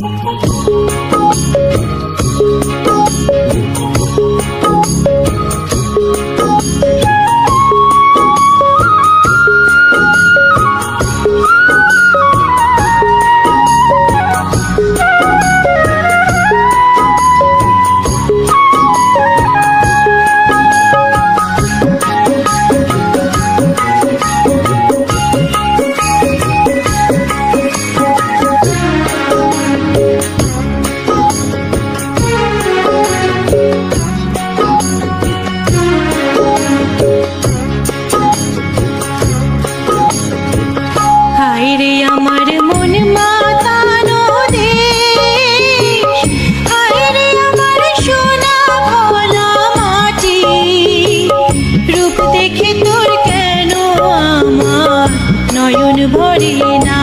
Música রে আমার মন মাতানো দেশ হায় রে আমার মাটি। রূপ দেখে তোর কেন আমার নয়ন ভরে না